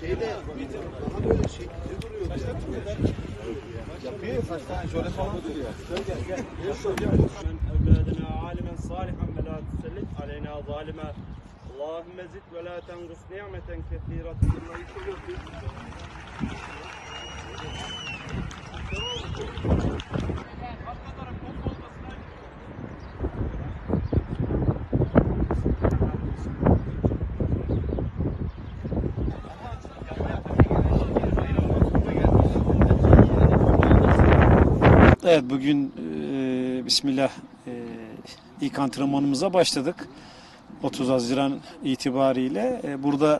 Şeyde daha böyle şekilli duruyor. Yapıyor kaç tane şöyle falan duruyor. Gel gel gel. Gel şöyle. من أولادنا عالما صالحا ولا تسلط علينا ظالما اللهم زد ولا تنقص نعمة كثيرة مما Evet bugün e, Bismillah e, ilk antrenmanımıza başladık. 30 Haziran itibariyle e, burada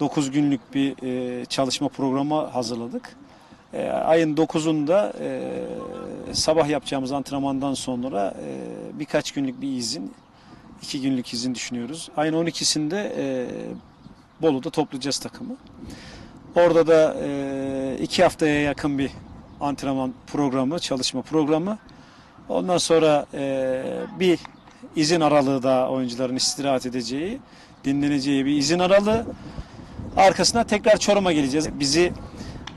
9 günlük bir e, çalışma programı hazırladık. E, ayın 9'unda e, sabah yapacağımız antrenmandan sonra e, birkaç günlük bir izin, 2 günlük izin düşünüyoruz. Ayın 12'sinde e, Bolu'da toplayacağız takımı. Orada da e, iki haftaya yakın bir antrenman programı, çalışma programı. Ondan sonra e, bir izin aralığı daha oyuncuların istirahat edeceği, dinleneceği bir izin aralığı. Arkasına tekrar Çorum'a geleceğiz. Bizi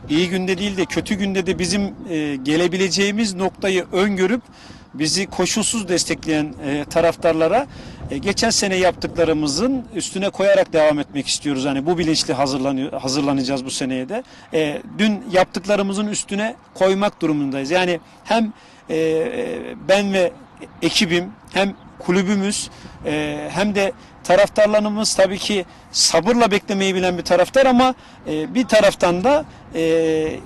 iyi günde değil de kötü günde de bizim e, gelebileceğimiz noktayı öngörüp bizi koşulsuz destekleyen e, taraftarlara e, geçen sene yaptıklarımızın üstüne koyarak devam etmek istiyoruz. Hani bu bilinçli hazırlanıyor, hazırlanacağız bu seneye de. E, dün yaptıklarımızın üstüne koymak durumundayız. Yani hem e, e, ben ve ekibim hem kulübümüz e, hem de taraftarlarımız tabii ki sabırla beklemeyi bilen bir taraftar ama e, bir taraftan da e,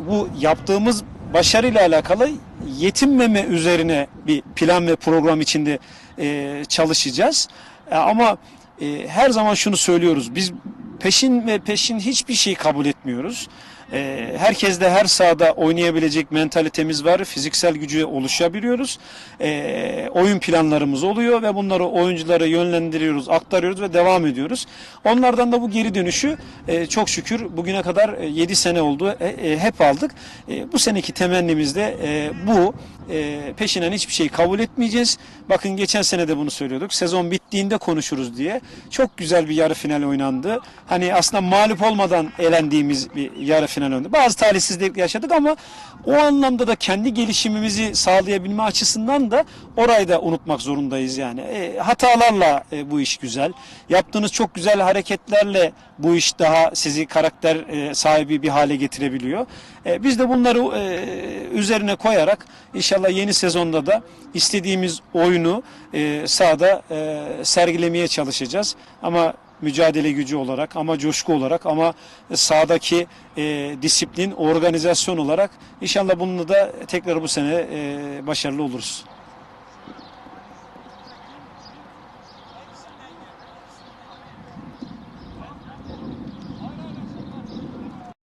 bu yaptığımız başarıyla alakalı yetinmeme üzerine bir plan ve program içinde e, çalışacağız. E, ama e, her zaman şunu söylüyoruz. Biz peşin ve peşin hiçbir şey kabul etmiyoruz. E, herkes de her sahada oynayabilecek mentalitemiz var. Fiziksel gücü oluşabiliyoruz. E, oyun planlarımız oluyor ve bunları oyunculara yönlendiriyoruz, aktarıyoruz ve devam ediyoruz. Onlardan da bu geri dönüşü e, çok şükür bugüne kadar 7 sene oldu. E, e, hep aldık. E, bu seneki temennimiz de e, bu. E, peşinden hiçbir şey kabul etmeyeceğiz. Bakın geçen sene de bunu söylüyorduk. Sezon bittiğinde konuşuruz diye. Çok güzel bir yarı final oynandı. Hani aslında mağlup olmadan elendiğimiz bir yarı final oynandı. Bazı talihsizlik yaşadık ama o anlamda da kendi gelişimimizi sağlayabilme açısından da orayı da unutmak zorundayız yani. E, hatalarla e, bu iş güzel. Yaptığınız çok güzel hareketlerle bu iş daha sizi karakter e, sahibi bir hale getirebiliyor. E, biz de bunları e, üzerine koyarak inşallah yeni sezonda da istediğimiz oyunu e, sahada e, sergilemeye çalışacağız. Ama mücadele gücü olarak ama coşku olarak ama sahadaki e, disiplin, organizasyon olarak inşallah bununla da tekrar bu sene e, başarılı oluruz.